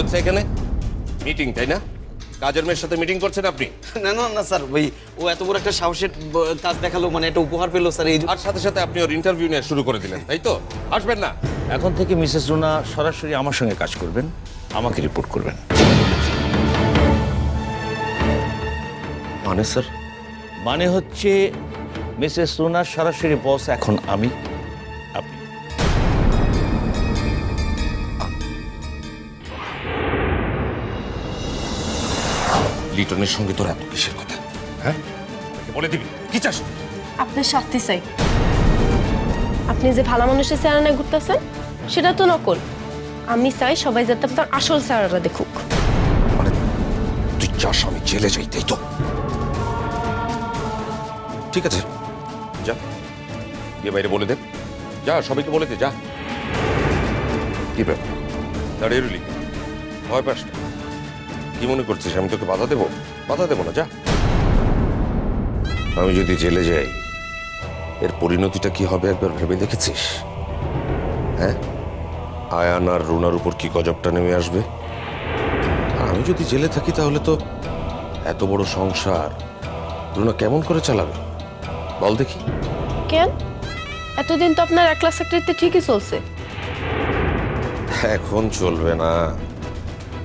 হচ্ছে এখানে মিটিং তাই না? কাজের মেয়ের সাথে মিটিং করছেন আপনি? না না না স্যার ওই ও এত বড় একটা সাহসের কাজ দেখাল মানে একটা উপহার পেল স্যার এই আর সাথে সাথে আপনি ওর ইন্টারভিউ নিয়ে শুরু করে দিলেন তাই তো? আসবেন না। এখন থেকে মিসেস রুনা সরাসরি আমার সঙ্গে কাজ করবেন আমাকে রিপোর্ট করবেন। মানে স্যার? মানে হচ্ছে মিসেস রুনার সরাসরি বস এখন আমি। লিটনের সঙ্গে তোর এত কিসের কথা? হ্যাঁ? বলে দিবি। কি চাস? আপনার শাস্তি চাই। আপনি যে ভালো মানুষের চেহারা ঘুরতেছেন সেটা তো নকল। আমি চাই সবাই যাতে আপনার আসল চেহারাটা দেখুক। মানে তুই চাস আমি জেলে যাই তাই তো? ঠিক আছে যা। গিয়ে বাইরে বলে দে। যা সবাইকে বলে দে যা। কি ব্যাপার? দাঁড়িয়ে রইলি। ভয় পাস না। কি মনে করছিস? আমি তোকে বাধা দেবো? বাধা দেবো না যা। আমি যদি জেলে যাই এর পরিণতিটা কি হবে একবার ভেবে দেখেছিস? হ্যাঁ? আয়ান আর রুনার উপর কি গজবটা নেমে আসবে? আমি যদি জেলে থাকি তাহলে তো এত বড় সংসার। রুনা কেমন করে চালাবে? বল দেখি। কেন? এতদিন তো আপনার একলা চাকরিতে ঠিকই চলছে। এখন চলবে না।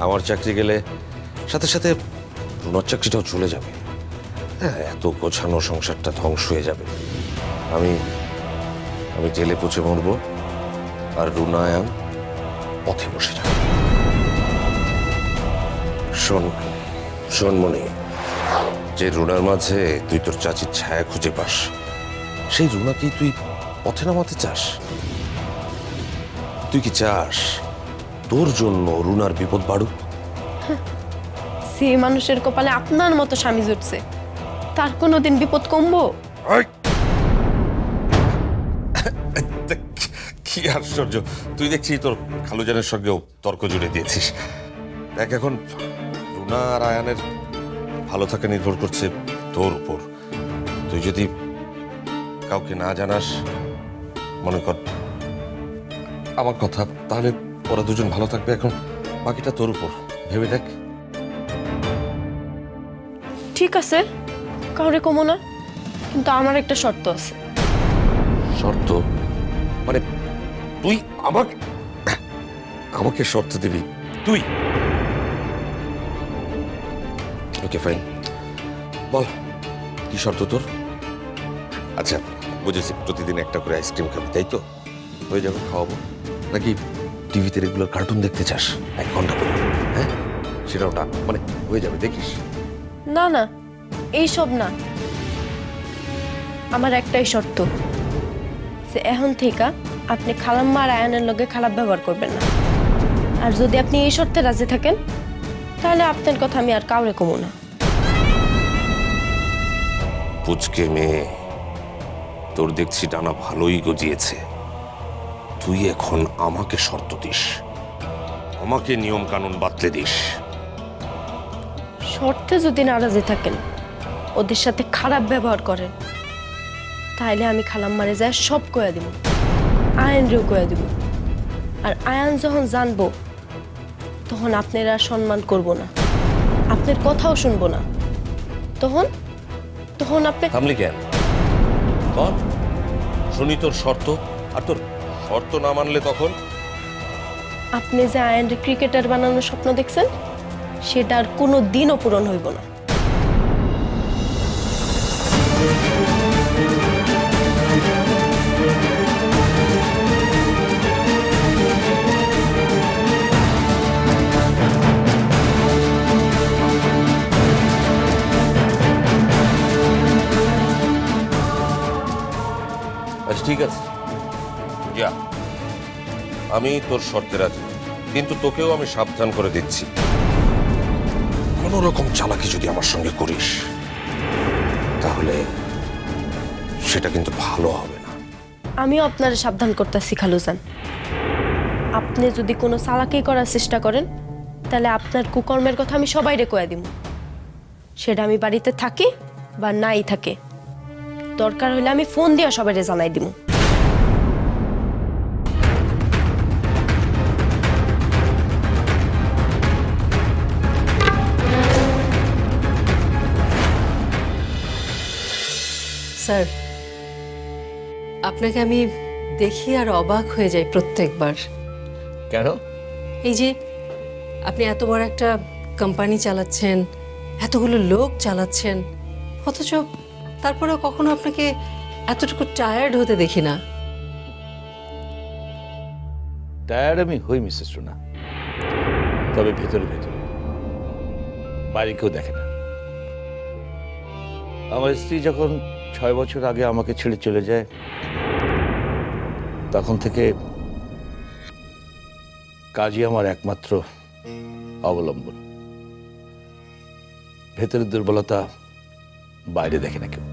আমার চাকরি গেলে সাথে সাথে রুনার চাকরিটাও চলে যাবে। হ্যাঁ এত গোছানো সংসারটা ধ্বংস হয়ে যাবে। আমি আমি জেলে পচে মরব আর রুনা আয়ান পথে বসে যাবে শোন শোন মনি যে রুনার মাঝে তুই তোর চাচির ছায়া খুঁজে পাস, সেই রুনাকেই তুই পথে নামাতে চাস। তুই কি চাস তোর জন্য রুনার বিপদ বাড়ুক? সেই মানুষের কপালে আপনার মতো স্বামী জুটছে। তার কোনো দিন বিপদ কমবো? কি আশ্চর্য। তুই দেখছি তোর খালুজানের সঙ্গেও তর্ক জুড়ে দিয়েছিস। দেখ এখন রুনা আর আয়ানের ভালো থাকা নির্ভর করছে তোর উপর। তুই যদি কাউকে না জানাস, মনে কর আমার কথা, তাহলে ওরা দুজন ভালো থাকবে এখন, বাকিটা তোর উপর। ভেবে দেখ। ঠিক আছে, কাউরে কমো না, কিন্তু আমার একটা শর্ত আছে। শর্ত? মানে তুই আমাকে আমাকে শর্ত দিবি। তুই। ওকে ফাইন বল, কি শর্ত তোর? আচ্ছা বুঝেছি, প্রতিদিন একটা করে আইসক্রিম খাবি, তাই তো? হয়ে যাবে, খাওয়াবো। নাকি টিভিতে রেগুলার কার্টুন দেখতে চাস? এক ঘণ্টা করে হ্যাঁ? সেটাও না মানে হয়ে যাবে, দেখিস। না না, এইসব না। আমার একটাই শর্ত, যে এখন থেকে আপনি খালাম্মা আর আয়ানের লগে খারাপ ব্যবহার করবেন না। আর যদি আপনি এই শর্তে রাজি থাকেন, তাহলে আপনার কথা আমি আর কাউরে কমো না। পুচকে মেয়ে, তোর দেখছি ডানা ভালোই গজিয়েছে। তুই এখন আমাকে শর্ত দিস, আমাকে নিয়ম কানুন বাতলে দিস। শর্তে যদি নারাজি থাকেন ওদের সাথে খারাপ ব্যবহার করেন তাহলে আমি খালাম্মারে যায় সব কয়ে দিব আয়নরেও কয়ে দিব। আর আয়ান যখন জানব তখন আপনার আর সম্মান করব না আপনার কথাও শুনব না। তখন তখন আপনি থামলি কেন? বল শুনি তোর শর্ত আর তোর শর্ত না মানলে তখন আপনি যে আয়নরে ক্রিকেটার বানানোর স্বপ্ন দেখছেন? সেটা আর কোনো দিনও পূরণ হইব না। আচ্ছা ঠিক আছে। যা। আমি তোর শর্তে রাজি। কিন্তু তোকেও আমি সাবধান করে দিচ্ছি। কোন রকম চালাকি যদি আমার সঙ্গে করিস, তাহলে সেটা কিন্তু ভালো হবে না। আমিও আপনার সাবধান করতে করতেছি, খালুজান। আপনি যদি কোনো চালাকি করার চেষ্টা করেন, তাহলে আপনার কুকর্মের কথা আমি সবাইরে কয়ে দিব সেটা আমি বাড়িতে থাকি বা নাই থাকে। দরকার হলে আমি ফোন দিয়ে সবাইরে জানাই দিব স্যার। আপনাকে আমি দেখি আর অবাক হয়ে যাই প্রত্যেকবার। কেন? এই যে আপনি এত বড় একটা কোম্পানি চালাচ্ছেন এতগুলো লোক চালাচ্ছেন অথচ তারপরেও কখনো আপনাকে এতটুকু টায়ার্ড হতে দেখি না। টায়ার্ড আমি হই মিসেস সোনা তবে ভেতরে ভেতরে। বাইরে কেউ দেখে না। আমার স্ত্রী যখন ছয় বছর আগে আমাকে ছেড়ে চলে যায় তখন থেকে কাজই আমার একমাত্র অবলম্বন। ভেতরের দুর্বলতা বাইরে দেখে না কেউ।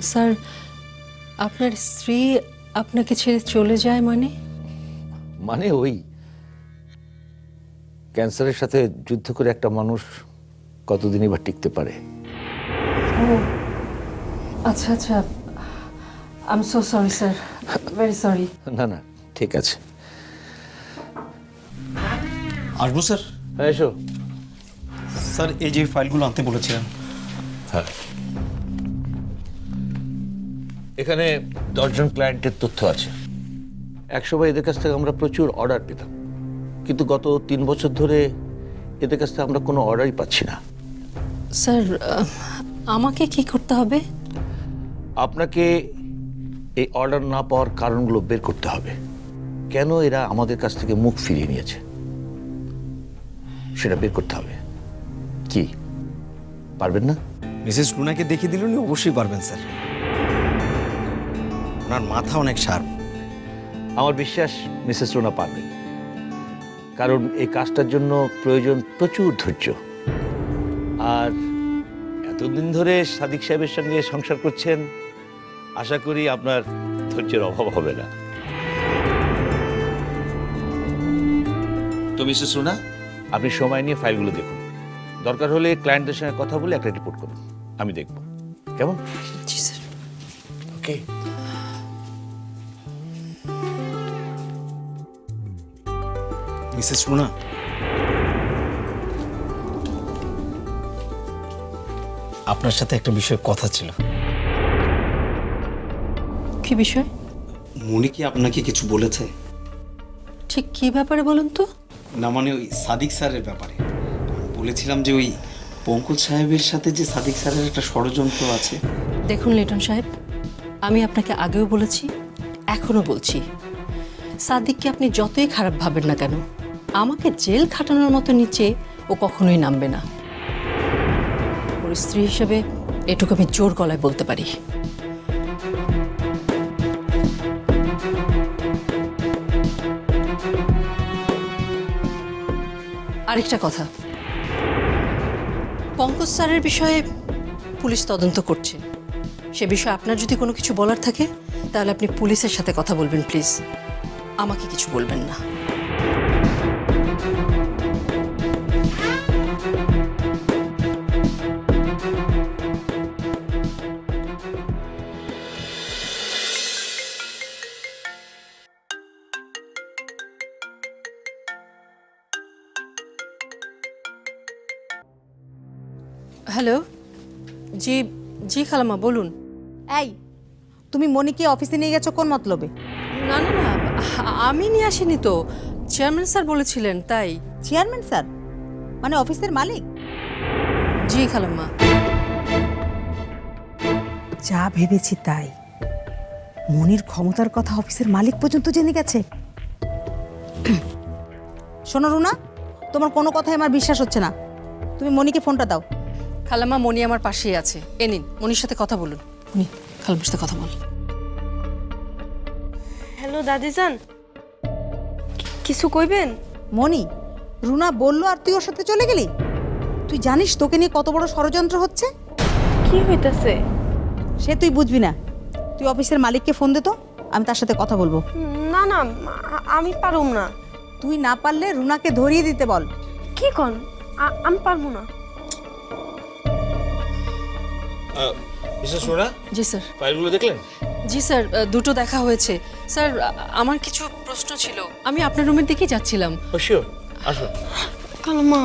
স্যার আপনার স্ত্রী আপনাকে ছেড়ে চলে যায় মানে? মানে ওই ক্যান্সারের সাথে যুদ্ধ করে একটা মানুষ কতদিনই বা টিকতে পারে? আচ্ছা আচ্ছা। I am so sorry sir very sorry না না ঠিক আছে। আসব স্যার হ্যাঁ এসো। স্যার এই যে ফাইলগুলো আনতে বলেছিলেন হ্যাঁ। এখানে দশজন ক্লায়েন্টের তথ্য আছে। একসময় এদের কাছ থেকে আমরা প্রচুর অর্ডার পেতাম। কিন্তু গত তিন বছর ধরে এদের কাছ থেকে আমরা কোনো অর্ডারই পাচ্ছি না। স্যার আমাকে কি করতে হবে? আপনাকে এই অর্ডার না পাওয়ার কারণগুলো বের করতে হবে। কেন এরা আমাদের কাছ থেকে মুখ ফিরিয়ে নিয়েছে? সেটা বের করতে হবে। কি? পারবেন না? মিসেস রুনাকে দেখিয়ে দিলে উনি অবশ্যই পারবেন স্যার। ওনার মাথা অনেক শার্প। আমার বিশ্বাস মিসেস রোনা পারবেন। কারণ এই কাজটার জন্য প্রয়োজন প্রচুর ধৈর্য। আর এতদিন ধরে সাদিক সাহেবের সঙ্গে সংসার করছেন আশা করি আপনার ধৈর্যের অভাব হবে না। তো মিসেস রোনা? আপনি সময় নিয়ে ফাইলগুলো দেখুন। দরকার হলে ক্লায়েন্টদের সঙ্গে কথা বলে একটা রিপোর্ট করুন। আমি দেখব। কেমন? জি স্যার। ওকে। মিসেস রুনা? আপনার সাথে একটা বিষয়ে কথা ছিল। কি বিষয়? মনে কি আপনাকে কিছু বলেছে? ঠিক কি ব্যাপারে বলুন তো? না মানে ওই সাদিক স্যারের ব্যাপারে। বলেছিলাম যে ওই পঙ্কজ সাহেবের সাথে যে সাদিক স্যারের একটা ষড়যন্ত্র আছে। দেখুন লিটন সাহেব আমি আপনাকে আগেও বলেছি এখনও বলছি। সাদিককে আপনি যতই খারাপ ভাবেন না কেন আমাকে জেল খাটানোর মতো নিচে ও কখনোই নামবে না। ওর স্ত্রী হিসেবে এটুকু আমি জোর গলায় বলতে পারি। আরেকটা কথা। পঙ্কজ স্যারের বিষয়ে পুলিশ তদন্ত করছে। সে বিষয়ে আপনার যদি কোনো কিছু বলার থাকে, তাহলে আপনি পুলিশের সাথে কথা বলবেন, প্লিজ। আমাকে কিছু বলবেন না। জি জি খালামা বলুন। এই তুমি মনিকে অফিসে নিয়ে গেছো কোন মতলবে? না না না আমি নিয়ে আসিনি তো। চেয়ারম্যান স্যার বলেছিলেন তাই। Chairman sir? মানে অফিসের মালিক? জি খালাম্মা। যা ভেবেছি তাই। মনির ক্ষমতার কথা অফিসের মালিক পর্যন্ত জেনে গেছে। শোনো রুনা তোমার কোনো কথাই আমার বিশ্বাস হচ্ছে না। তুমি মনিকে ফোনটা দাও। খালাম্মা মনি আমার পাশেই আছে। এ নিন মনির সাথে কথা বলুন। মনি খালাম্মার সাথে কথা বল। হ্যালো দাদিজান। কিছু কইবেন? মনি রুনা বলল আর তুই ওর সাথে চলে গেলি? তুই জানিস তোকে নিয়ে কত বড় ষড়যন্ত্র হচ্ছে? কি হইতাছে? সে তুই বুঝবি না। তুই অফিসের মালিককে ফোন দে তো আমি তার সাথে কথা বলব। না না আমি পারুম না। তুই না পারলে রুনাকে ধরিয়ে দিতে বল। কি কন? আমি পারব না। মিসেস সোনা? জি স্যার। ফাইলগুলো দেখলেন? জি স্যার দুটো দেখা হয়েছে। স্যার আমার কিছু প্রশ্ন ছিল। আমি আপনার রুমের দিকেই যাচ্ছিলাম। ও শিওর আসুন। কালাম্মা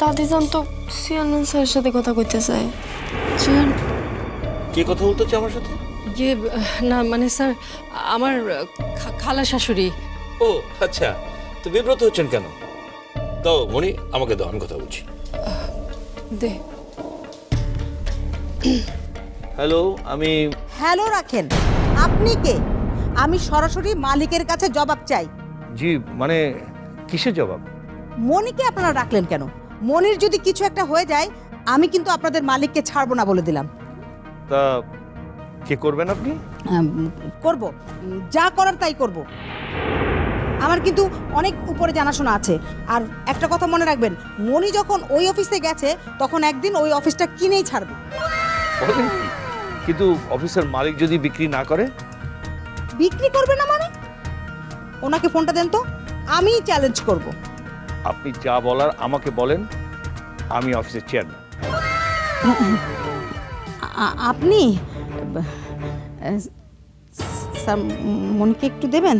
দাদি জান তো সিয়ানন স্যারের সাথে কথা কইতে চায়। চিয়ান কে কথা বলতে হচ্ছে আমার সাথে? ইয়ে না মানে স্যার আমার খালা শাশুড়ি। ও আচ্ছা। তো বিব্রত হচ্ছেন কেন? দাও মনি আমাকে দাও আমি কথা বলছি। দে। হ্যালো আমি হ্যালো রাখেন। আপনি কে? আমি সরাসরি মালিকের কাছে জবাব চাই। জি মানে কিসের জবাব? মনিকে আপনারা রাখলেন কেন? মনির যদি কিছু একটা হয়ে যায় আমি কিন্তু আপনাদের মালিককে ছাড়বো না বলে দিলাম। তা কে করবেন আপনি? করব। যা করার তাই করব। আমার কিন্তু অনেক উপরে জানাশোনা আছে। আর একটা কথা মনে রাখবেন মনি যখন ওই অফিসে গেছে তখন একদিন ওই অফিসটা কিনেই ছাড়বে। বলেন কি? কিন্তু অফিসের মালিক যদি বিক্রি না করে? বিক্রি করবে না মানে? ওনাকে ফোনটা দেন তো আমিই চ্যালেঞ্জ করব। আপনি যা বলার আমাকে বলেন আমি অফিসের চেয়ারম্যান আপনি স্যার মনিকে একটু দেবেন?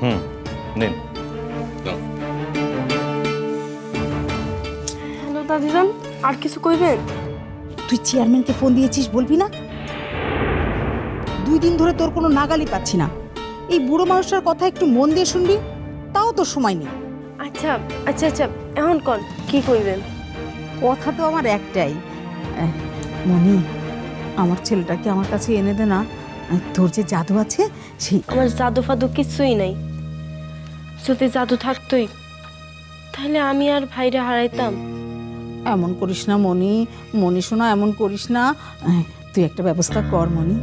হুম নিন। হ্যালো দাদি জান আর কিছু কইবেন? তুই চেয়ারম্যানকে ফোন দিয়েছিস বলবি না? দুই দিন ধরে তোর কোনো নাগালি পাচ্ছি না। এই বুড়ো মানুষটার কথা একটু মন দিয়ে শুনবি তাও তোর সময় নেই। আচ্ছা আচ্ছা আচ্ছা এখন কন কি কইবেন কথা তো আমার একটাই। মনি আমার ছেলেটাকে আমার কাছে এনে দে না। তোর যে জাদু আছে সেই আমার জাদু ফাদু কিছুই নাই। যদি জাদু থাকতোই তাহলে আমি আর ভাইরে হারাইতাম। এমন করিস না মনি মনি শোনা এমন করিস না। তুই একটা ব্যবস্থা কর মনি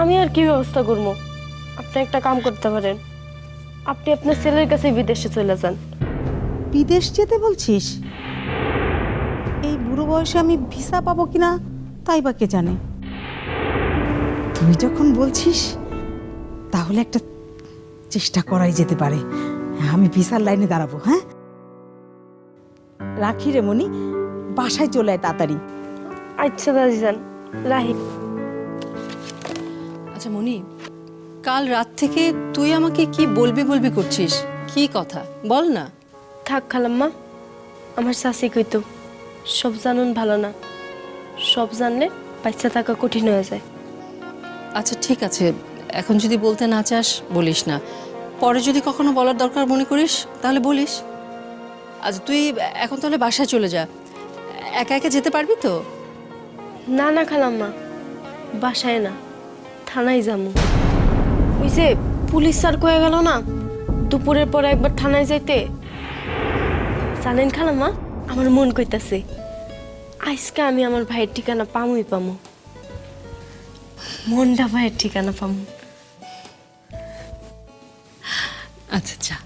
আমি আর কি ব্যবস্থা করব? আপনি একটা কাম করতে পারেন। আপনি আপনার ছেলের কাছে বিদেশে চলে যান। বিদেশ যেতে বলছিস? এই বুড়ো বয়সে আমি ভিসা পাবো কিনা তাই বা কে জানে? তুই যখন বলছিস তাহলে একটা চেষ্টা করাই যেতে পারে। আমি ভিসার লাইনে দাঁড়াবো হ্যাঁ? রাখি রে মনি বাসায় চলে আয় তাড়াতাড়ি। আচ্ছা দাদি যান রাহি আচ্ছা মনি কাল রাত থেকে তুই আমাকে কি বলবি বলবি করছিস? কি কথা? বল না। থাক খালাম্মা আমার শাসি কইতো সব জানুন ভালো না। সব জানলে বাচ্চা থাকা কঠিন হয়ে যায়। আচ্ছা ঠিক আছে এখন যদি বলতে না চাস বলিস না। পরে যদি কখনো বলার দরকার মনে করিস তাহলে বলিস। আচ্ছা তুই এখন তাহলে বাসায় চলে যা। একা একা যেতে পারবি তো? না না খালাম্মা। বাসায় না থানায় যামু ওই যে পুলিশ স্যার কয়ে গেল না দুপুরের পরে একবার থানায় যাইতে। জানেন খালাম্মা আমার মন কইতাছে আজকে আমি আমার ভাইয়ের ঠিকানা পামুই পামু। মনটা ভাইয়ের ঠিকানা পামু। আচ্ছা আচ্ছা।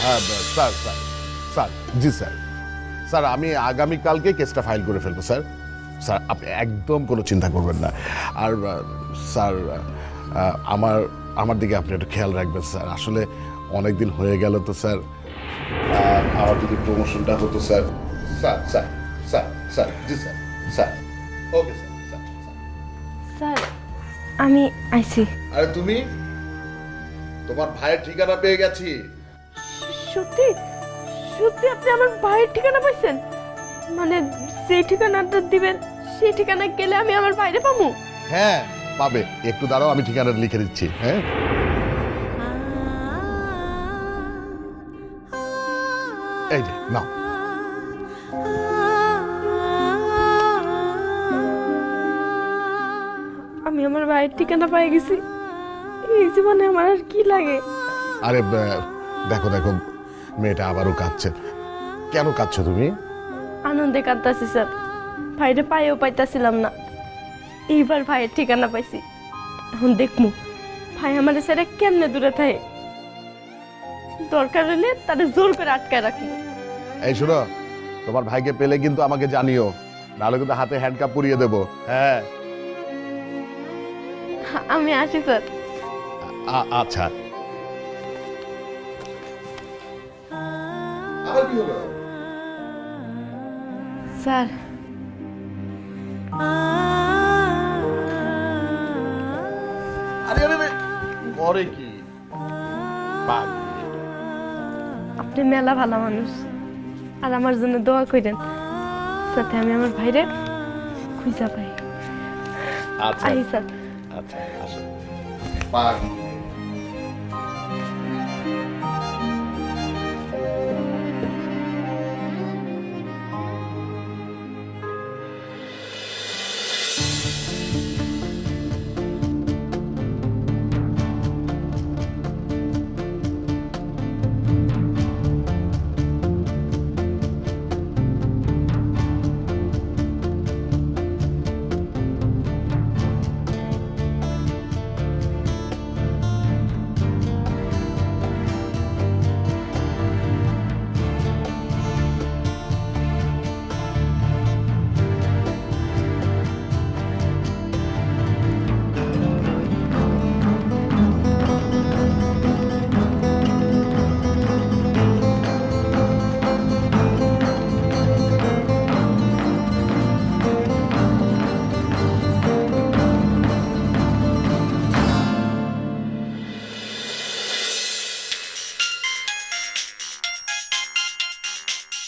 হ্যাঁ স্যার স্যার। স্যার জি স্যার। স্যার আমি আগামীকালকে কেসটা ফাইল করে ফেলব স্যার। স্যার আপনি একদম কোনো চিন্তা করবেন না। আর স্যার আমার আমার দিকে আপনি একটু খেয়াল রাখবেন স্যার। আসলে অনেক দিন হয়ে গেল তো স্যার। আমার যদি প্রমোশনটা হতো sir. Sir sir sir sir জি sir sir. Okay sir. Sir আমি আইছি। আরে তুমি? তোমার ভাইয়ের ঠিকানা পেয়ে গেছি। সত্যি? সত্যি আপনি আমার ভাইয়ের ঠিকানা পাইছেন? মানে সেই ঠিকানাটা দিবেন সেই ঠিকানায় গেলে আমি আমার বাইরে পাবো হ্যাঁ পাবে। একটু দাঁড়াও আমি ঠিকানাটা লিখে দিচ্ছি হ্যাঁ? এই যে নাও। আমি আমার ভাইয়ের ঠিকানা পাই গেছি। এই জীবনে আমার আর কি লাগে? আরে দেখো দেখো মেয়েটা আবারও কাঁদছে। কেন কাঁদছো তুমি? আনন্দে কাঁদতাছি স্যার। ভাইরে পাইও পাইতাছিলাম না। এইবার ভাইয়ের ঠিকানা পাইছি। এখন দেখমু ভাই আমার স্যারে কেমনে দূরে থাকে? দরকার হলে তাদের জোর করে আটকায় রাখব এই শোনো তোমার ভাইকে পেলে কিন্তু আমাকে জানিও। নাহলে কিন্তু হাতে হ্যান্ডকাপ পুড়িয়ে দেবো। হ্যাঁ। আমি আসি স্যার। আচ্ছা। কি হলো? স্যার। আরে আরে আরে, করে কি। আপনি মেলা ভালো মানুষ। আর আমার জন্য দোয়া করেন সাথে আমি আমার ভাইরে খুঁজা পাই। আচ্ছা। আই স্যার। আচ্ছা আসো। বাঘ।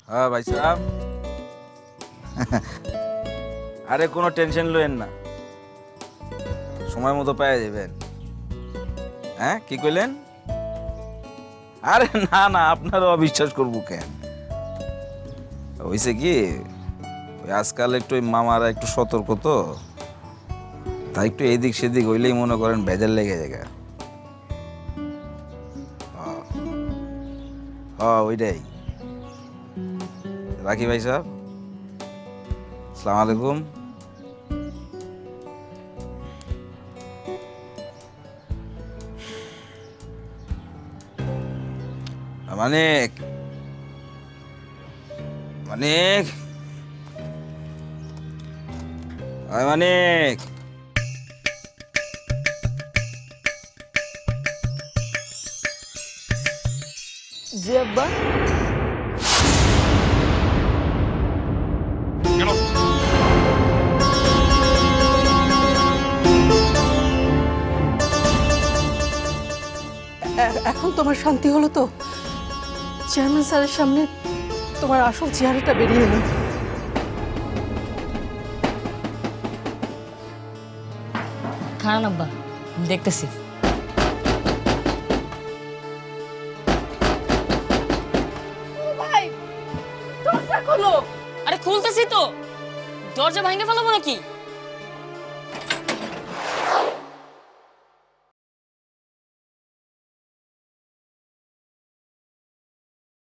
হ্যাঁ ভাই সাহেব। আরে কোনো টেনশন লইেন না। সময় মতো পেয়ে যাবেন। হ্যাঁ কি কইলেন? আরে না না, আপনারও অবিশ্বাস করব কেন? হয়েছে কি আজকাল একটু ওই মামারা একটু সতর্ক তো। তাই একটু এদিক সেদিক হইলেই মনে করেন ভেজাল লেগে যায় হ্যাঁ ওইটাই। রাখি ভাই সাহেব সালাম আলাইকুম মানিক মানিক। আয় মানিক। জি এখন তোমার শান্তি হলো তো? চেয়ারম্যান স্যারের সামনে তোমার আসল চেহারাটা বেরিয়ে এলো। খারান আব্বা দেখতেছি। আরে খুলতেছি তো। দরজা ভাঙে ফেলাবো নাকি?